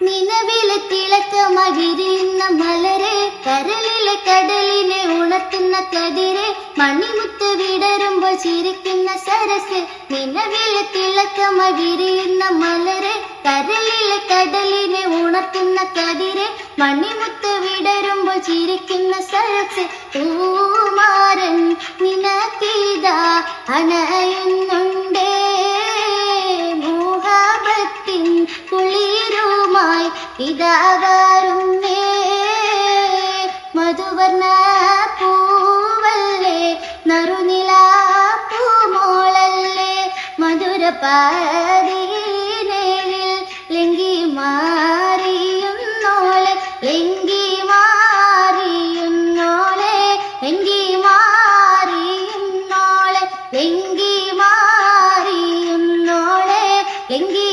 നിലവിലെ തിളക്ക മകിരിയുന്ന മലരെ കരളിലെ കടലിനെ ഉണർത്തുന്ന കതിരെ മണിമുത്ത് വിടരുമ്പോൾ ചിരിക്കുന്ന സരസ് നിലവിലെ തിളക്ക മകിരിയുന്ന മലരെ കരളിലെ കടലിനെ ഉണർത്തുന്ന കതിരെ മണിമുത്ത് വിടരുമ്പോൾ ചിരിക്കുന്ന സരസ് ഊമാരൻ നിനക്കീതാ അണയുന്നുണ്ടേ മോഹാബത്തിൻ കുളിരുമായി ഇതാകാരുന്നേ മധുവർണ പൂവല്ലേ നറുനില പൂമോളല്ലേ മധുര പാരീനേലിൽ ലെങ്കി മാറിയുന്നോളെ ലെങ്കി മാറിയുന്നോളെ ലെങ്കി മാറിയുന്നോളെ ലെങ്കി മാറിയുന്നോളെ ലെങ്കി